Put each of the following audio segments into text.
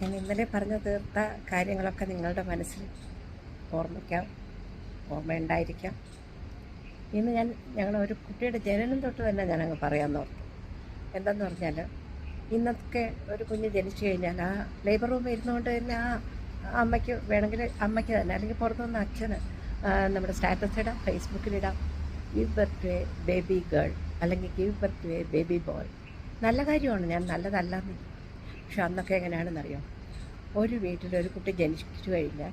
ഞാൻ ഇന്നലെ പറഞ്ഞു തീർത്ത കാര്യങ്ങളൊക്കെ നിങ്ങളുടെ മനസ്സിൽ ഓർമ്മിക്കാം ഓർമ്മയുണ്ടായിരിക്കാം. ഇന്ന് ഞാൻ ഞങ്ങളുടെ ഒരു കുട്ടിയുടെ ജനനം തൊട്ട് തന്നെ ഞാനങ്ങ് പറയാൻ ഓർത്തു. എന്താന്ന് പറഞ്ഞാൽ ഇന്നൊക്കെ ഒരു കുഞ്ഞ് ജനിച്ചു കഴിഞ്ഞാൽ ആ ലേബർ റൂമിൽ ഇരുന്നുകൊണ്ട് തന്നെ ആ അമ്മയ്ക്ക് വേണമെങ്കിൽ അമ്മയ്ക്ക് തന്നെ അല്ലെങ്കിൽ പുറത്തുനിന്ന് അച്ഛന് നമ്മുടെ സ്റ്റാറ്റസ് ഇടാം ഫേസ്ബുക്കിലിടാം give birth to a baby girl അല്ലെങ്കിൽ give birth to a baby boy നല്ല കാര്യമാണ് ഞാൻ നല്ലതല്ലെന്ന് പക്ഷെ അന്നൊക്കെ എങ്ങനെയാണെന്നറിയോ? ഒരു വീട്ടിൽ ഒരു കുട്ടി ജനിച്ചു കഴിഞ്ഞാൽ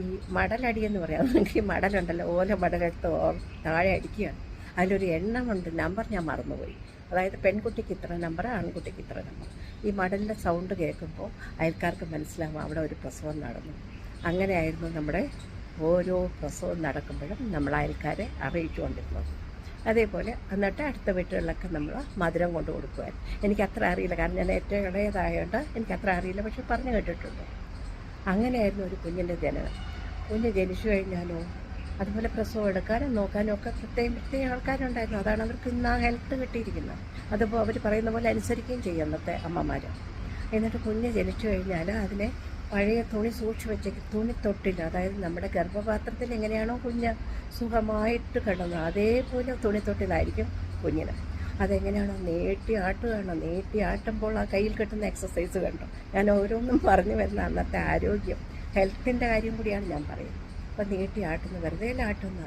ഈ മടലടി എന്ന് പറയാം. ഈ മടലുണ്ടല്ലോ. ഓല മടലെടുത്ത് താഴെ അടിക്കുകയാണ്. അതിലൊരു എണ്ണമുണ്ട്. നമ്പർ ഞാൻ മറന്നുപോയി. അതായത് പെൺകുട്ടിക്ക് ഇത്ര നമ്പർ ആൺകുട്ടിക്ക് ഇത്ര നമ്പർ. ഈ മടലിന്റെ സൗണ്ട് കേൾക്കുമ്പോൾ അയൽക്കാർക്ക് മനസ്സിലാവും അവിടെ ഒരു പ്രസവം നടന്നു. അങ്ങനെയായിരുന്നു നമ്മുടെ ഓരോ പ്രസവം നടക്കുമ്പോഴും നമ്മൾ അയൽക്കാരെ അറിയിച്ചുകൊണ്ടിരുന്നത്. അതേപോലെ എന്നിട്ട് അടുത്ത വീട്ടുകളിലൊക്കെ നമ്മൾ മധുരം കൊണ്ട് കൊടുക്കുവാൻ എനിക്ക് അത്ര അറിയില്ല. കാരണം ഞാൻ ഏറ്റവും ഇളയതായതുകൊണ്ട് എനിക്ക് അത്ര അറിയില്ല. പക്ഷെ പറഞ്ഞു കേട്ടിട്ടുണ്ട്. അങ്ങനെയായിരുന്നു ഒരു കുഞ്ഞിന്റെ ജനനം. കുഞ്ഞ് ജനിച്ചു കഴിഞ്ഞാലോ അതുപോലെ പ്രസവം എടുക്കാനും നോക്കാനും ഒക്കെ പ്രത്യേകം പ്രത്യേകം ആൾക്കാരുണ്ടായിരുന്നു. അതാണ് അവർക്ക് ഇന്ന് ആ ഹെൽത്ത് കിട്ടിയിരിക്കുന്നത്. അതിപ്പോൾ അവർ പറയുന്ന പോലെ അനുസരിക്കുകയും ചെയ്യും അന്നത്തെ അമ്മമാർ എന്നിട്ട് കുഞ്ഞ് ജനിച്ചു കഴിഞ്ഞാൽ അതിനെ പഴയ തുണി സൂക്ഷിച്ച് വെച്ചേക്ക്. തുണിത്തൊട്ടിൽ അതായത് നമ്മുടെ ഗർഭപാത്രത്തിൽ എങ്ങനെയാണോ കുഞ്ഞ് സുഖമായിട്ട് കിടന്നത് അതേപോലെ തുണിത്തൊട്ടിലായിരിക്കും കുഞ്ഞിന്. അതെങ്ങനെയാണോ നീട്ടി ആട്ടുകയാണോ. നീട്ടി ആട്ടുമ്പോൾ ആ കയ്യിൽ കിട്ടുന്ന എക്സസൈസ് കണ്ടോ? ഞാൻ ഓരോന്നും പറഞ്ഞു വരുന്ന അന്നത്തെ ആരോഗ്യം. ഹെൽത്തിന്റെ കാര്യം കൂടിയാണ് ഞാൻ പറയുന്നത്. അപ്പം നീട്ടി ആട്ടുന്ന വെറുതെ ആട്ടുന്ന.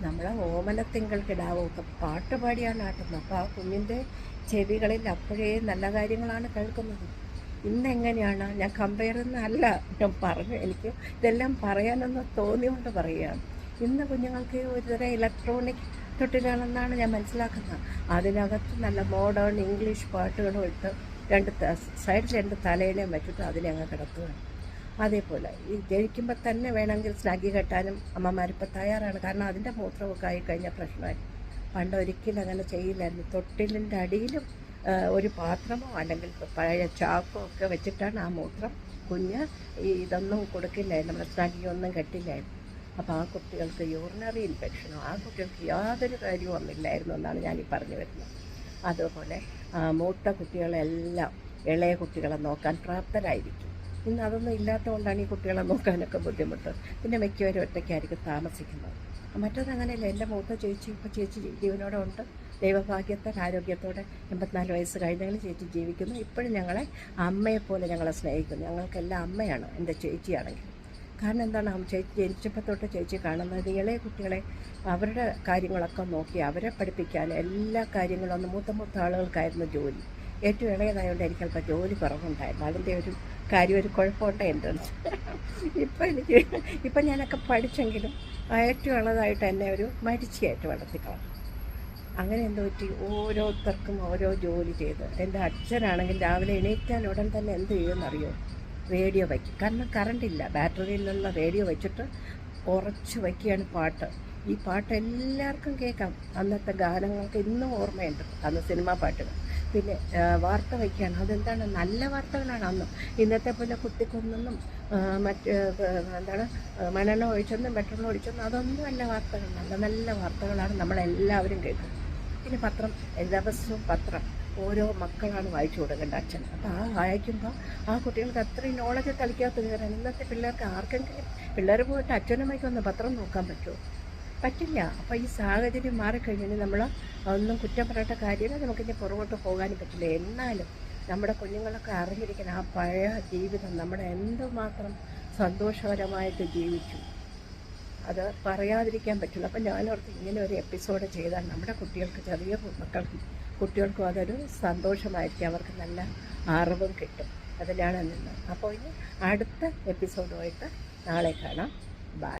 നമ്മളെ ഓമനത്തിങ്കൾ കിടാവൊക്കെ പാട്ടുപാടിയാണ് ആട്ടുന്നത്. അപ്പോൾ ആ കുഞ്ഞിന്റെ ചെവികളിൽ അപ്പോഴേ നല്ല കാര്യങ്ങളാണ് കേൾക്കുന്നത്. ഇന്ന് എങ്ങനെയാണ് ഞാൻ കമ്പയർ എന്നല്ല. ഞാൻ പറഞ്ഞു എനിക്ക് ഇതെല്ലാം പറയാനൊന്ന് തോന്നിയോണ്ട് പറയുകയാണ്. ഇന്ന് കുഞ്ഞുങ്ങൾക്ക് ഒരുതരം ഇലക്ട്രോണിക് തൊട്ടിലാണെന്നാണ് ഞാൻ മനസ്സിലാക്കുന്നത്. അതിനകത്ത് നല്ല മോഡേൺ ഇംഗ്ലീഷ് പാട്ടുകളും ഇട്ട് രണ്ട് സൈഡിൽ രണ്ട് തലേനെയും വെച്ചിട്ട് അതിനെ അങ്ങ് കിടത്തുകയാണ്. അതേപോലെ ഈ ജനിക്കുമ്പോൾ തന്നെ വേണമെങ്കിൽ സ്നാഗി കെട്ടാനും അമ്മമാരിപ്പോൾ തയ്യാറാണ്. കാരണം അതിന്റെ മൂത്രമൊക്കെ ആയിക്കഴിഞ്ഞാൽ പ്രശ്നമായി. പണ്ട് ഒരിക്കലും അങ്ങനെ ചെയ്യില്ലായിരുന്നു. തൊട്ടിലിന്റെ അടിയിലും ഒരു പാത്രമോ അല്ലെങ്കിൽ പഴയ ചാക്കോ ഒക്കെ വെച്ചിട്ടാണ് ആ മൂത്രം കുഞ്ഞ് ഇതൊന്നും കൊടുക്കില്ലായിരുന്നു നമ്മുടെ സ്നഗിയൊന്നും കെട്ടില്ലായിരുന്നു അപ്പോൾ ആ കുട്ടികൾക്ക് യൂറിനറി ഇൻഫെക്ഷനോ ആ കുട്ടികൾക്ക് യാതൊരു കാര്യവും ഒന്നില്ലായിരുന്നു എന്നാണ് ഞാൻ ഈ പറഞ്ഞു വരുന്നത്. അതുപോലെ മൂത്ത കുട്ടികളെല്ലാം ഇളയ കുട്ടികളെ നോക്കാൻ പ്രാപ്തരായിരിക്കും. ഇന്ന് അതൊന്നും ഇല്ലാത്തതുകൊണ്ടാണ് ഈ കുട്ടികളെ നോക്കാനൊക്കെ ബുദ്ധിമുട്ട്. പിന്നെ മിക്കവരും ഒറ്റയ്ക്കായിരിക്കും താമസിക്കുന്നത്. മറ്റത് അങ്ങനെയല്ല എന്റെ മൂത്ത ചേച്ചി ഇപ്പോൾ ചേച്ചി ജീവനോടെ ഉണ്ട് ദൈവഭാഗ്യത്താൽ ആരോഗ്യത്തോടെ എൺപത്തിനാല് വയസ്സ് കഴിഞ്ഞെങ്കിലും ചേച്ചി ജീവിക്കുന്നു. ഇപ്പോഴും ഞങ്ങളെ അമ്മയെപ്പോലെ ഞങ്ങളെ സ്നേഹിക്കുന്നു. ഞങ്ങൾക്കെല്ലാം അമ്മയാണ് എന്റെ ചേച്ചിയാണെങ്കിൽ. കാരണം എന്താണ്? ചേച്ചി ജനിച്ചപ്പോൾ തൊട്ട് ചേച്ചി കാണുന്നത് ഇളയ കുട്ടികളെ അവരുടെ കാര്യങ്ങളൊക്കെ നോക്കി അവരെ പഠിപ്പിക്കാൻ എല്ലാ കാര്യങ്ങളും ഒന്ന് മൂത്ത മൂത്ത ആളുകൾക്കായിരുന്നു ജോലി. ഏറ്റവും ഇളയതായതുകൊണ്ട് എനിക്ക് അല്പം ജോലി കുറവുണ്ടായിരുന്നു അതിന്റെ ഒരു കാര്യം ഒരു കുഴപ്പമുണ്ടോ എന്തെന്ന് ഇപ്പം എനിക്ക് ഇപ്പം ഞാനൊക്കെ പഠിച്ചെങ്കിലും ഏറ്റവും ഇളതായിട്ട് എന്നെ ഒരു മരിച്ചയായിട്ട് വളർത്തിക്കളഞ്ഞു. അങ്ങനെ എന്തോ പറ്റി? ഓരോരുത്തർക്കും ഓരോ ജോലി ചെയ്ത്. എന്റെ അച്ഛനാണെങ്കിൽ രാവിലെ എണീറ്റാൻ ഉടൻ തന്നെ എന്ത് ചെയ്യുമെന്നറിയോ? റേഡിയോ വയ്ക്കും. കാരണം കറണ്ടില്ല ബാറ്ററിയിലുള്ള റേഡിയോ വെച്ചിട്ട് ഉറച്ച് വയ്ക്കുകയാണ് പാട്ട്. ഈ പാട്ട് എല്ലാവർക്കും കേൾക്കാം. അന്നത്തെ ഗാനങ്ങൾക്ക് ഇന്നും ഓർമ്മയുണ്ട്. അന്ന് സിനിമാ പാട്ടുകൾ. പിന്നെ വാർത്ത വയ്ക്കുകയാണ് അതെന്താണ് നല്ല വാർത്തകളാണ് അന്ന്. ഇന്നത്തെ പോലെ കുത്തിക്കൊന്നെന്നും മറ്റ് എന്താണ് മണ്ണെണ്ണ ഒഴിച്ചെന്നും പെട്രോൾ ഒഴിച്ചെന്നും അതൊന്നും അല്ല വാർത്തകൾ നല്ല നല്ല വാർത്തകളാണ് നമ്മളെല്ലാവരും കേൾക്കുന്നത് പിന്നെ പത്രം ദിവസവും പത്രം. ഓരോ മക്കളാണ് വായിച്ചു കൊടുക്കേണ്ട അച്ഛൻ. അപ്പോൾ ആ വായിക്കുമ്പോൾ ആ കുട്ടികൾക്ക് അത്രയും നോളജ് തളിക്കാത്ത കയറാൻ ഇന്നത്തെ പിള്ളേർക്ക് ആർക്കെങ്കിലും പിള്ളേർ പോയിട്ട് അച്ഛനമ്മയ്ക്കൊന്ന് പത്രം നോക്കാൻ പറ്റുമോ? പറ്റില്ല. അപ്പോൾ ഈ സാഹചര്യം മാറിക്കഴിഞ്ഞാൽ നമ്മൾ ഒന്നും കുറ്റം പറയേണ്ട കാര്യമില്ല. നമുക്കിനി പുറകോട്ട് പോകാനും പറ്റില്ല. എന്നാലും നമ്മുടെ കുഞ്ഞുങ്ങളൊക്കെ അറിഞ്ഞിരിക്കണം ആ പഴയ ജീവിതം നമ്മുടെ എന്തുമാത്രം സന്തോഷകരമായിട്ട് ജീവിച്ചു. അത് പറയാതിരിക്കാൻ പറ്റില്ല. അപ്പം ഞാനോർത്ത് ഇങ്ങനെ ഒരു എപ്പിസോഡ് ചെയ്താൽ നമ്മുടെ കുട്ടികൾക്ക് ചെറിയ മക്കൾക്കും കുട്ടികൾക്കും അതൊരു സന്തോഷമായിരിക്കും. അവർക്ക് നല്ല അറിവും കിട്ടും. അതിലാണ് നിന്ന് അപ്പോൾ ഇനി അടുത്ത എപ്പിസോഡുമായിട്ട് നാളെ കാണാം. ബൈ